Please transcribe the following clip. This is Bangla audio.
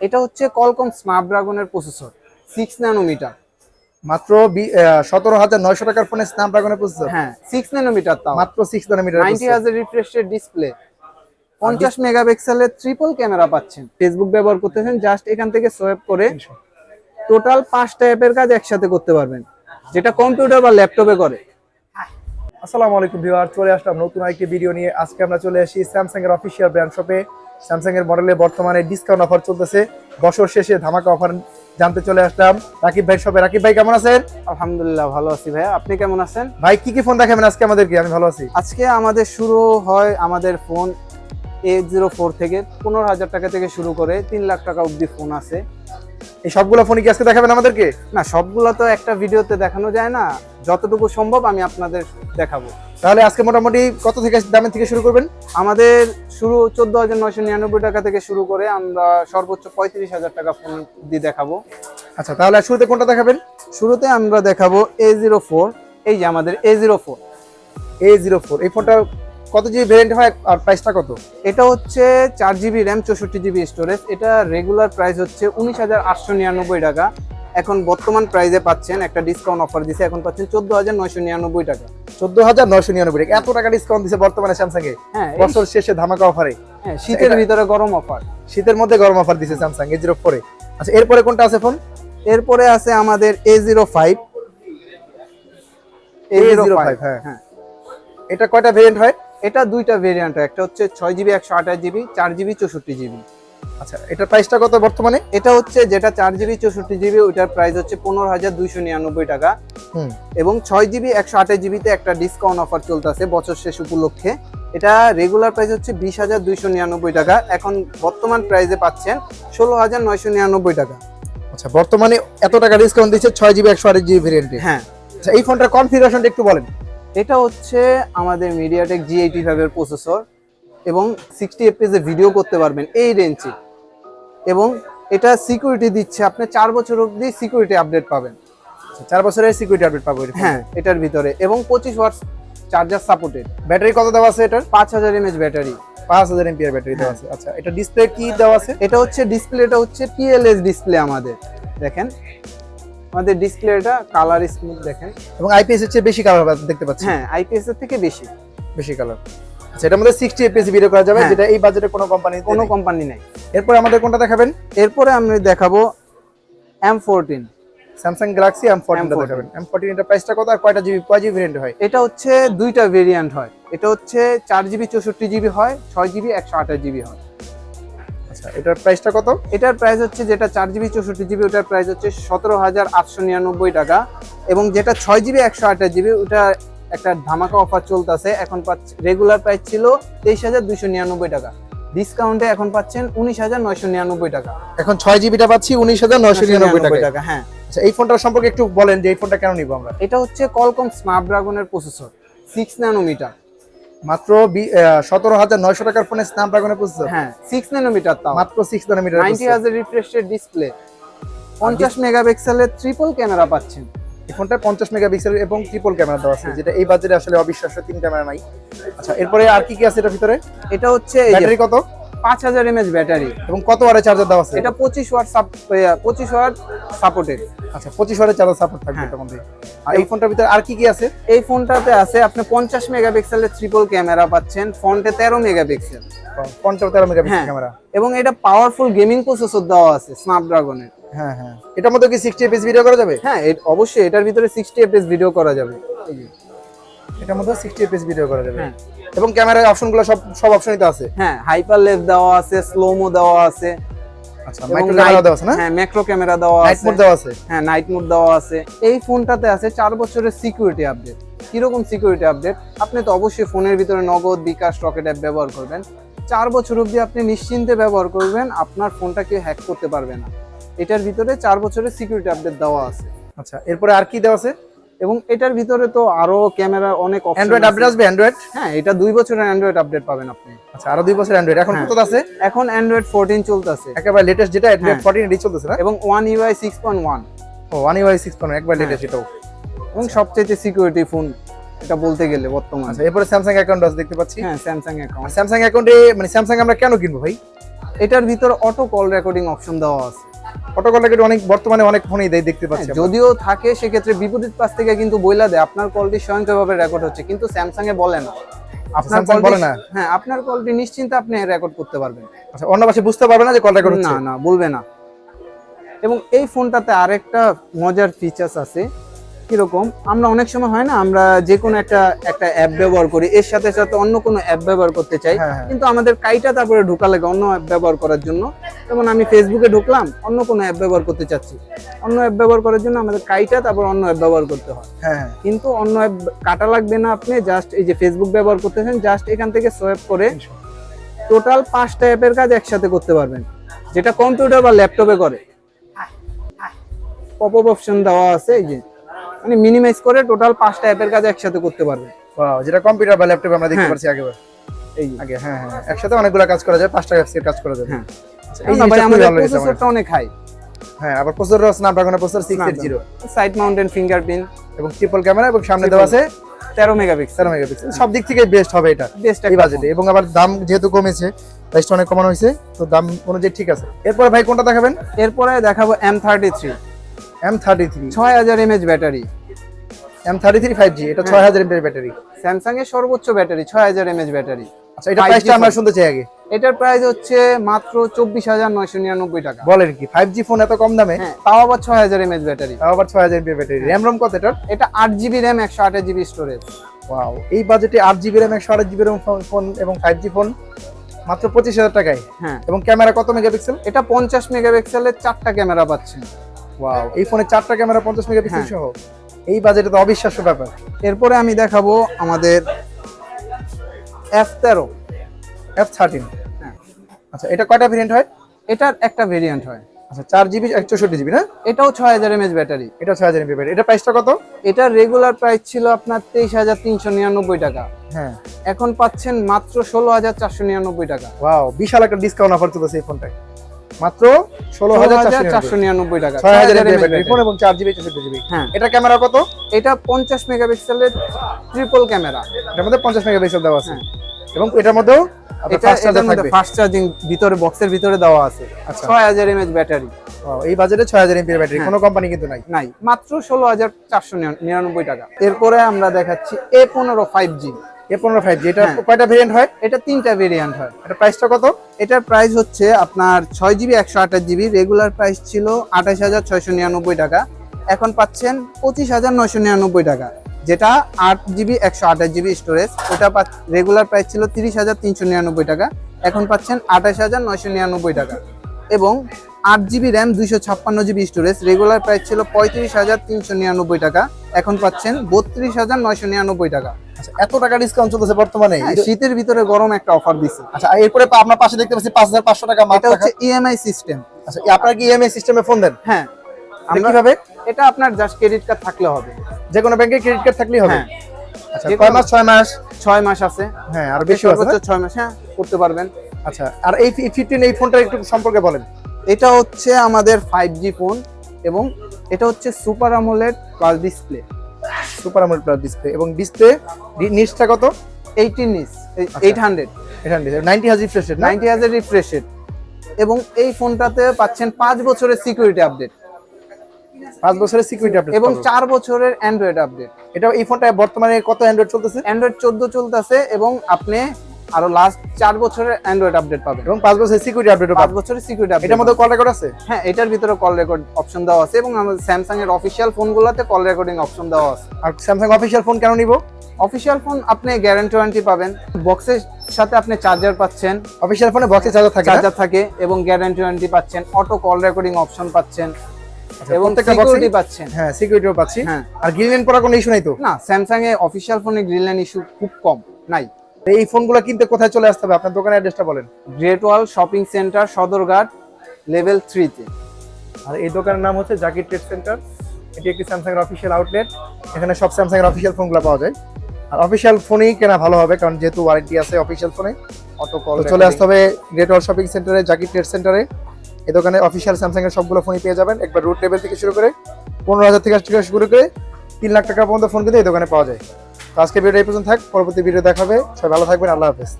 এটা হচ্ছে কলকম স্ন্যাপড্রাগনের প্রসেসর সিক্স ন্যানোমিটার মাত্র সতেরো হাজার নয়শো টাকার ফোনে স্ন্যাপড্রাগনের প্রসেসর হ্যাঁ সিক্স ন্যানোমিটার তাও। মাত্র সিক্স নানোমিটার নাইনটি হাজার রিফ্রেশের ডিসপ্লে পঞ্চাশ মেগাপিক্সেলের ট্রিপল ক্যামেরা পাচ্ছেন। ফেসবুক ব্যবহার করতেছেন জাস্ট এখান থেকে সোয়েপ করে টোটাল পাঁচটা অ্যাপের কাজ একসাথে করতে পারবেন যেটা কম্পিউটার বা ল্যাপটপে করে। আসসালামু আলাইকুম ভিউয়ার চলে আসলাম নতুন একটি ভিডিও নিয়ে। আজকে আমরা চলে আসি স্যামসাং এর অফিসিয়াল ব্র্যান্ড শপে স্যামসাং এর মডেলে বর্তমানে ডিসকাউন্ট অফার চলতেছে। বছর শেষে ধামাকা অফার জানতে চলে আসলাম। রাকিব ভাই সবে রাকিব ভাই কেমন আছেন? আলহামদুলিল্লাহ ভালো আছি ভাই আপনি কেমন আছেন? ভাই কি কি ফোন দেখাবেন আজকে আমাদেরকে? আমি ভালো আছি। আজকে আমাদের শুরু হয় আমাদের ফোন এ জিরো ফোর থেকে পনেরো হাজার টাকা থেকে শুরু করে তিন লাখ টাকা অবধি ফোন আছে। এই সবগুলো ফোনই কি আজকে দেখাবেন আমাদেরকে? না সবগুলো তো একটা ভিডিওতে দেখানো যায় না। যতটুকু সম্ভব আমি আপনাদের দেখাবো। তাহলে আজকে মোটামুটি কত থেকে দামের থেকে শুরু করবেন? আমাদের শুরু চোদ্দ হাজার নয়শো নিরানব্বই টাকা থেকে শুরু করে আমরা সর্বোচ্চ পঁয়ত্রিশ হাজার টাকা ফোন দিয়ে দেখাবো। আচ্ছা তাহলে শুরুতে কোনটা দেখাবেন? শুরুতে আমরা দেখাবো এ জিরো ফোর এই যে আমাদের A zero four A zero four এই ফোনটা কত জিবি ভ্যারিয়েন্ট হয় আর প্রাইসটা কত? এটা হচ্ছে চার জিবি র্যাম চৌষট্টি জিবি স্টোরেজ এটা রেগুলার প্রাইস হচ্ছে উনিশ হাজার আটশো নিরানব্বই টাকা। এখন বর্তমান প্রাইসে পাচ্ছেন একটা ডিসকাউন্ট অফার দিছে এখন পাচ্ছেন চোদ্দ হাজার নয়শো নিরানব্বই টাকা। চোদ্দ হাজার নয়শো নিরানব্বই টাকা। এত টাকা ডিসকাউন্ট দিচ্ছে বর্তমানে স্যামসাং এ হ্যাঁ বছর শেষে ধামাকা অফারে হ্যাঁ, শীতের ভিতরে গরম অফার শীতের মধ্যে গরম অফার দিচ্ছে স্যামসাং এ জিরো ফোরে আচ্ছা এরপরে কোনটা আছে ফোন এরপরে আছে আমাদের A zero five A zero A05 five হ্যাঁ। হ্যাঁ। এটা কয়টা ভেরিয়েন্ট হয়? এটা দুইটা ভেরিয়েন্ট একটা হচ্ছে ছয় জিবি একশো আঠাশ জিবি চার জিবি চৌষট্টি জিবি আচ্ছা এটার প্রাইসটা কত বর্তমানে? এটা হচ্ছে যেটা চার জিবি চৌষট্টি জিবি ওইটার প্রাইস হচ্ছে পনেরো হাজার দুইশো নিরানব্বই টাকা। এবং ছয় জিবি একশো আঠাশ জিবিতে একটা ডিসকাউন্ট অফার চলতেছে বছর শেষ উপলক্ষে। এটা রেগুলার প্রাইস হচ্ছে বিশ হাজার দুইশো নিরানব্বই টাকা। এখন বর্তমান প্রাইসে পাচ্ছেন ষোলো হাজার নয়শো নিরানব্বই টাকা। আচ্ছা বর্তমানে এত টাকা ডিসকাউন্ট দিচ্ছে ছয় জিবি একশো আট জিবি ভেরিয়েন্টে হ্যাঁ। আচ্ছা এই ফোনটার কনফিগারেশনটা একটু বলেন। এটা হচ্ছে আমাদের মিডিয়াটেক জি এইটি ফাইভের প্রসেসর এবং সিক্সটি এফপিএস এ ভিডিও করতে পারবেন এই রেঞ্জে এবং এটা সিকিউরিটি দিচ্ছে আপনি চার বছর অবধি সিকিউরিটি আপডেট পাবেন। চার বছরের সিকিউরিটি আপডেট পাবো হ্যাঁ এটার ভিতরে। এবং পঁচিশ ওয়াটস চার্জার সাপোর্টেড ব্যাটারি কত দেওয়া আছে এটার? পাঁচ হাজার এমএচ ব্যাটারি। পাঁচ হাজার এমপিআর ব্যাটারি দেওয়া আছে। আচ্ছা এটা ডিসপ্লে কি দেওয়া আছে? এটা হচ্ছে ডিসপ্লেটা হচ্ছে পিএলএস ডিসপ্লে আমাদের। দেখেন আমাদের ডিসপ্লেটা কালার স্মুথ দেখেন। এবং আইপিএস এর চেয়ে বেশি কালার দেখতে পাচ্ছি। হ্যাঁ আইপিএস এর থেকে বেশি। বেশি কালার আচ্ছা এটার মধ্যে সিক্সটি এফপিএস ভিডিও করা যাবে হ্যাঁ। যেটা এই বাজেটে কোনো কোম্পানি কোনো কোম্পানি নাই। এরপর আমাদের কোনটা দেখাবেন? এরপরে আমি দেখাবো M fourteen Samsung Galaxy M fourteen M14 দেখাবেন। এম ফোরটিন এটার প্রাইসটা কত আর কয়টা জিবি কয় জিবি ভেরিয়েন্ট হয়? এটা হচ্ছে দুইটা ভেরিয়েন্ট হয়। এটা হচ্ছে চার জিবি চৌষট্টি জিবি হয় ছয় জিবি একশো আঠাশ জিবি হয়। আচ্ছা এটার প্রাইসটা কত? এটার প্রাইস হচ্ছে যেটা চার জিবি চৌষট্টি জিবি ওটার প্রাইস হচ্ছে সতেরো হাজার আটশো নিরানব্বই টাকা। এবং যেটা ছয় জিবি একশো আঠাশ জিবি ওটা একটা ধামাকা অফার চলতেছে। এখন পাচ্ছে রেগুলার প্রাইস ছিল তেইশ হাজার দুইশো নিরানব্বই টাকা। ডিসকাউন্টে এখন পাচ্ছেন উনিশ হাজার নয়শো নিরানব্বই টাকা। এখন ছয় জিবিটা পাচ্ছি উনিশ হাজার নয়শো নিরানব্বই টাকা টাকা হ্যাঁ। আচ্ছা এই ফোনটার সম্পর্কে একটু বলেন যে এই ফোনটা কেন নিবো আমরা? এটা হচ্ছে কলকম স্ন্যাপড্রাগনের প্রসেসর সিক্স ন্যানোমিটার মাত্র সতেরো হাজার নয়শো টাকার ফোনে স্ন্যাপড্রাগনের প্রসেসর। হ্যাঁ সিক্স ন্যানোমিটার তাও। মাত্র সিক্স ন্যানোমিটার নাইনটি হাজার রিফ্রেশের ডিসপ্লে পঞ্চাশ মেগাপিক্সেলের ট্রিপল ক্যামেরা পাচ্ছেন। এই ফোনটা পঞ্চাশ মেগাপিক্সেল এবং ট্রিপল ক্যামেরা দেওয়া আছে হ্যাঁ। যেটা এই বাজেটে আসলে অবিশ্বাস্য তিন ক্যামেরা নাই। আচ্ছা এরপরে আর কি কি আছে এটার ভিতরে? এটা হচ্ছে ব্যাটারি কত? পাঁচ হাজার এমএচ ব্যাটারি। এবং কত ওয়ারের চার্জার দেওয়া আছে? এটা পঁচিশ ওয়াট পঁচিশ ওয়াট সাপোর্টেড আচ্ছা পঁচিশ ওয়ারের চার্জার সাপোর্ট থাকবে হ্যাঁ। এটার মধ্যে। আর এই ফোনটার ভিতরে আর কি কি আছে? এই ফোনটাতে আছে আপনি পঞ্চাশ মেগাপিক্সেলের ট্রিপল ক্যামেরা পাচ্ছেন ফ্রন্টে তেরো মেগাপিক্সেল পঞ্চাশ তেরো মেগাপিক্সেল ক্যামেরা এবং এটা পাওয়ারফুল গেমিং প্রসেসর দেওয়া আছে স্ন্যাপড্রাগনের হ্যাঁ হ্যাঁ। এটার মধ্যে কি সিক্সটি এপিএস ভিডিও করা যাবে? হ্যাঁ অবশ্যই এটার ভিতরে সিক্সটি এফএস ভিডিও করা যাবে। এটার মধ্যে সিক্সটি এপিএস ভিডিও করা যাবে। হ্যাঁ। এবং ক্যামেরার অপশনগুলো সব সব অপশনই তো আছে। হ্যাঁ হাইপার লেফ দেওয়া আছে স্লোমো দেওয়া আছে। আচ্ছা মাইক্রো ক্যামেরা দেওয়া আছে না? হ্যাঁ ম্যাক্রো ক্যামেরা দেওয়া নাইট মোড দেওয়া আছে। হ্যাঁ নাইট মোড দেওয়া আছে। এই ফোনটাতে আছে চার বছরের সিকিউরিটি আপডেট কীরকম সিকিউরিটি আপডেট আপনি তো অবশ্যই ফোনের ভিতরে নগদ বিকাশ রকেট অ্যাপ ব্যবহার করবেন। চার বছর অবধি আপনি নিশ্চিন্তে ব্যবহার করবেন আপনার ফোনটা কেউ হ্যাক করতে পারবে না। এটার ভিতরে চার বছরের সিকিউরিটি আপডেট দেওয়া আছে। আচ্ছা এরপরে আর কি দেওয়া আছে? এবং এটার ভিতরে তো আরও ক্যামেরা অনেক অ্যান্ড্রয়েড আপডেট আসবে অ্যান্ড্রয়েড হ্যাঁ এটা দুই বছরের অ্যান্ড্রয়েড আপডেট পাবেন আপনি। আচ্ছা আরও দুই বছর অ্যান্ড্রয়েড এখন হ্যাঁ। কত আছে? এখন অ্যান্ড্রয়েড ফোরটিন চলতেছে। একেবারে লেটেস্ট যেটা অ্যান্ড্রয়েড হ্যাঁ। ফোরটিন এডি চলতেছে না? এবং ওয়ান ইউআই পয়েন্ট ওয়ান ও ওয়ান ইউআই সিক্স পয়েন্ট একবার হ্যাঁ। লেটেস্ট এটাও। এবং সবচেয়ে সিকিউরিটি ফোন এটা বলতে গেলে বর্তমানে। আচ্ছা এরপরে স্যামসাং অ্যাকাউন্ট আছে দেখতে পাচ্ছি। হ্যাঁ স্যামসাং অ্যাকাউন্ট স্যামসাং অ্যাকাউন্টে মানে স্যামসাং আমরা কেন কিনবো ভাই? এটার ভিতর অটো কল রেকর্ডিং অপশন দেওয়া আছে। প্রোটোকল কিন্তু অনেক বর্তমানে অনেক ফোনেই দেয় দেখতে পাচ্ছি যদিও থাকে সেক্ষেত্রে বিপরীত পাশ থেকে কিন্তু বইলা দেয়। আপনার কলটি স্বয়ংক্রিয়ভাবে রেকর্ড হচ্ছে কিন্তু স্যামসাং এ বলে না। আপনার বলে না? হ্যাঁ আপনার কলটি নিশ্চিন্তে আপনি রেকর্ড করতে পারবেন। আচ্ছা অন্য পাশে বুঝতে পারবে না যে কল রেকর্ড হচ্ছে। না না বলবে না। এবং এই ফোনটাতে আরেকটা মজার ফিচার্স আছে। কীরকম? আমরা অনেক সময় হয় না আমরা যে কোনো একটা একটা অ্যাপ ব্যবহার করি। এর সাথে সাথে অন্য কোনো অ্যাপ ব্যবহার করতে চাই। হ্যাঁ, হ্যাঁ। কিন্তু আমাদের কাইটা তারপরে ঢোকা লাগে অন্য অ্যাপ ব্যবহার করার জন্য। যেমন আমি ফেসবুকে ঢুকলাম অন্য কোনো অ্যাপ ব্যবহার করতে চাচ্ছি। অন্য অ্যাপ ব্যবহার করার জন্য আমাদের কাইটা তারপর অন্য অ্যাপ ব্যবহার করতে হয়। হ্যাঁ হ্যাঁ। কিন্তু অন্য অ্যাপ কাটা লাগবে না আপনি জাস্ট এই যে ফেসবুক ব্যবহার করতেছেন জাস্ট এখান থেকে সোয়াইপ করে টোটাল পাঁচটা অ্যাপের কাজ একসাথে করতে পারবেন। যেটা কম্পিউটার বা ল্যাপটপে করে। পপ অপশন দেওয়া আছে এই যে। মানে মিনিমাইজ করে টোটাল পাঁচটা অ্যাপের কাজ একসাথে করতে পারবেন। যেটা কম্পিউটার বা ল্যাপটপে আমরা দেখতে হ্যাঁ। পাচ্ছি আগেবার। এই আগে হ্যাঁ হ্যাঁ একসাথে অনেকগুলো কাজ করা যায় পাঁচটা অ্যাপসের কাজ করা যাবে। হ্যাঁ। আচ্ছা, এই আমাদের। প্রসেসরটা অনেক হাই হ্যাঁ আবার processor Snapdragon processor six eight zero side mounted fingerprint এবং ট্রিপল ক্যামেরা এবং সামনে দেওয়া আছে তেরো মেগাপিক্সেল তেরো মেগাপিক্সেল সব দিক থেকে বেস্ট হবে এটা। বেস্ট এই বাজেটে এবং আবার দাম যেহেতু কমেছে প্রাইসটা অনেক কমানো হয়েছে তো দাম অনুযায়ী ঠিক আছে। এরপরে ভাই কোনটা দেখাবেন? এরপরে দেখাবো M thirty three M thirty three ছয় হাজার mAh battery. M thirty three five G এটা ছয় হাজার ব্যাটারি। স্যামসাং এর সর্বোচ্চ ব্যাটারি ছয় হাজার এমএচ ব্যাটারি। আচ্ছা এটা প্রাইসটা আমরা শুনতে চাই আগে। এটার প্রাইস হচ্ছে মাত্র চব্বিশ হাজার নয়শো নিরানব্বই টাকা। বলেন কি ফাইভ জি ফোন এত কম দামে? হ্যাঁ তাও আবার ছয় হাজার এমএচ ব্যাটারি। তাও আবার ছয় হাজার ব্যাটারি। র্যাম রোম কত এটার? এটা আট জিবি র্যাম একশো আঠাশ জিবি স্টোরেজ ওয়াও এই বাজেটে আট জিবি র্যাম একশো আট জিবি র্যাম ফোন এবং ফাইভ জি ফোন মাত্র পঁচিশ হাজার টাকায়? হ্যাঁ। এবং ক্যামেরা কত মেগাপিক্সেল? এটা পঞ্চাশ মেগাপিক্সেলের চারটা ক্যামেরা পাচ্ছেন। ওয়াও এই ফোনে চারটা ক্যামেরা পঞ্চাশ মেগাপিক্সেল হ্যাঁ। সহ। এই বাজেটে তো অবিশ্বাস্য ব্যাপার। এরপরে আমি দেখাবো আমাদের এফ তেরো এফ থার্টিন হ্যাঁ। আচ্ছা এটা কয়টা ভেরিয়েন্ট হয়? এটার একটা ভেরিয়েন্ট হয়। আচ্ছা চার জিবি চৌষট্টি জিবি না? এটাও ছয় হাজার এমএচ ব্যাটারি। এটা ছয় হাজার এমপি ব্যাটারি। এটা প্রাইসটা কত? এটার রেগুলার প্রাইস ছিল আপনার তেইশ হাজার তিনশো নিরানব্বই টাকা। হ্যাঁ। এখন পাচ্ছেন মাত্র ষোলো হাজার চারশো নিরানব্বই টাকা। ওয়াও বিশাল একটা ডিসকাউন্ট অফার চলতেছে এই ফোনটায়। মাত্র ষোলো হাজার চারশো নিরানব্বই টাকা। ছয় হাজার 6000 mAh ব্যাটারি ফোন এবং চার জিবি চৌষট্টি জিবি। হ্যাঁ। এটা ক্যামেরা কত? এটা পঞ্চাশ মেগাপিক্সেলের ট্রিপল ক্যামেরা। এটার মধ্যে পঞ্চাশ মেগাপিক্সেল দেওয়া আছে। হ্যাঁ। এবং এটার মধ্যেও ফাস্ট চার্জিং ভিতরে বক্সের ভিতরে দেওয়া আছে। আচ্ছা। ছয় হাজার এমএচ ব্যাটারি। এই বাজেটে ছয় হাজার ব্যাটারি। হ্যাঁ। কোনো কোম্পানি কিন্তু নাই। নাই। মাত্র ষোলো হাজার চারশো নিরানব্বই টাকা। এরপরে আমরা দেখাচ্ছি এ পনেরো ফাইভ জি এ পনেরো ফাইভ জি এটা। কয়টা ভেরিয়েন্ট হয়? এটা তিনটা ভেরিয়েন্ট হয়। এটা প্রাইসটা কত? এটার প্রাইস হচ্ছে আপনার ছয় জিবি একশো আঠাশ জিবি রেগুলার প্রাইস ছিল আঠাশ হাজার ছয়শো নিরানব্বই টাকা। এখন পাচ্ছেন পঁচিশ হাজার নয়শো নিরানব্বই টাকা। যেটা আট জিবি একশো আঠাশ জিবি স্টোরেজ ওটা রেগুলার প্রাইস ছিল তিরিশ হাজার তিনশো নিরানব্বই টাকা। এখন পাচ্ছেন আঠাশ হাজার নয়শো নিরানব্বই টাকা। এবং আট জিবি র্যাম দুইশো ছাপ্পান্ন জিবি স্টোরেজ রেগুলার প্রাইস ছিল পঁয়ত্রিশ হাজার তিনশো নিরানব্বই টাকা। এখন পাচ্ছেন বত্রিশ হাজার নয়শো নিরানব্বই টাকা। আচ্ছা এত টাকা ডিসকাউন্ট চলতেছে বর্তমানে? হ্যাঁ, শীতের ভিতরে গরম একটা অফার দিচ্ছে আচ্ছা এরপরে আপনার পাশে দেখতে পাচ্ছি পাঁচ হাজার পাঁচশো টাকা মাত্র এটা হচ্ছে ইএমআই সিস্টেম আচ্ছা আপনার কি ইএমআই সিস্টেমে ফোন দেন? হ্যাঁ। কীভাবে? এটা আপনার জাস্ট ক্রেডিট কার্ড থাকলে হবে। যে কোনো ব্যাংকে ক্রেডিট কার্ড থাকলেই হবে? হ্যাঁ। আচ্ছা কয় মাস? ছয় মাস? ছয় মাস আছে। হ্যাঁ আর বেশি আছে ছয় মাস হ্যাঁ করতে পারবেন। আচ্ছা আর এই ফিফটিন এই ফোনটা একটু সম্পর্কে বলেন। এটা হচ্ছে আমাদের ফাইভ জি ফোন এবং এটা হচ্ছে super AMOLED plus display super AMOLED plus display এবং ডিসপ্লে নিচটা কত? এইটিন ইস এইট হান্ড্রেড এটা নাইনটি হাজার রিফ্রেশ রেট না? নাইনটি হাজার রিফ্রেশ এবং এই ফোনটাতে পাচ্ছেন পাঁচ বছরের সিকিউরিটি আপডেট পাঁচ বছরের সিকিউরিটি আপডেট এবং চার বছরের অ্যান্ড্রয়েড আপডেট এটা এই ফোনটা বর্তমানে কত অ্যান্ড্রয়েড চলতেছে? অ্যান্ড্রয়েড চোদ্দ চলতেছে এবং আপনি আরও লাস্ট চার বছরের অ্যান্ড্রয়েড আপডেট পাবেন এবং পাঁচ বছরের সিকিউরিটি আপডেট পাঁচ বছরের সিকিউরিটি আপডেট এটার মধ্যে কল রেকর্ড আছে? হ্যাঁ এটার ভিতরে কল রেকর্ড অপশন দেওয়া আছে এবং আমাদের স্যামসাং এর অফিসিয়াল ফোনগুলোতে কল রেকর্ডিং অপশন দেওয়া আছে। আর স্যামসাং অফিসিয়াল ফোন কেন নিব? অফিসিয়াল ফোন আপনি গ্যারান্টি ওয়ারেন্টি পাবেন। বক্সের সাথে আপনি চার্জার পাচ্ছেন। অফিসিয়াল ফোনে বক্সে চার্জার থাকে চার্জার থাকে এবং গ্যারান্টি ওয়ারেন্টি পাচ্ছেন। অটো কল রেকর্ডিং অপশন পাচ্ছেন। আচ্ছা, এবং সিকিউরিটি পাচ্ছেন। হ্যাঁ সিকিউরিটিও পাচ্ছি। হ্যাঁ। আর গ্রিন পড়ার কোনো ইস্যু নাই তো? না স্যামসাং এ অফিসিয়াল ফোনে গ্রিন লাইন ইস্যু খুব কম নাই। এই ফোনগুলো কিনতে কোথায় চলে আসতে হবে? আপনার দোকানের অ্যাড্রেসটা বলেন। Great wall shopping center Sadarghat level থ্রিতে আর এই দোকানের নাম হচ্ছে জাকির ট্রেড সেন্টার এটি একটি স্যামসাং এর অফিসিয়াল আউটলেট এখানে সব স্যামসাং এর অফিসিয়াল ফোনগুলো পাওয়া যায়। আর অফিসিয়াল ফোনেই কেনা ভালো হবে কারণ যেহেতু ওয়ারেন্টি আছে অফিসিয়াল ফোনে অটো কল চলে আসতে হবে গ্রেট ওয়াল শপিং সেন্টারে জাকির ট্রেড সেন্টারে এই দোকানে অফিসিয়াল স্যামসাং এর সবগুলো ফোনই পেয়ে যাবেন। একবার রুট লেভেল থেকে শুরু করে পনেরো হাজার থেকে শুরু করে তিন লাখ টাকা পর্যন্ত ফোন কিন্তু এই দোকানে পাওয়া যায়। আজকে ভিডিও এই পর্যন্ত থাক পরবর্তী ভিডিও দেখাবে। সবাই ভালো থাকবেন আল্লাহ হাফেজ।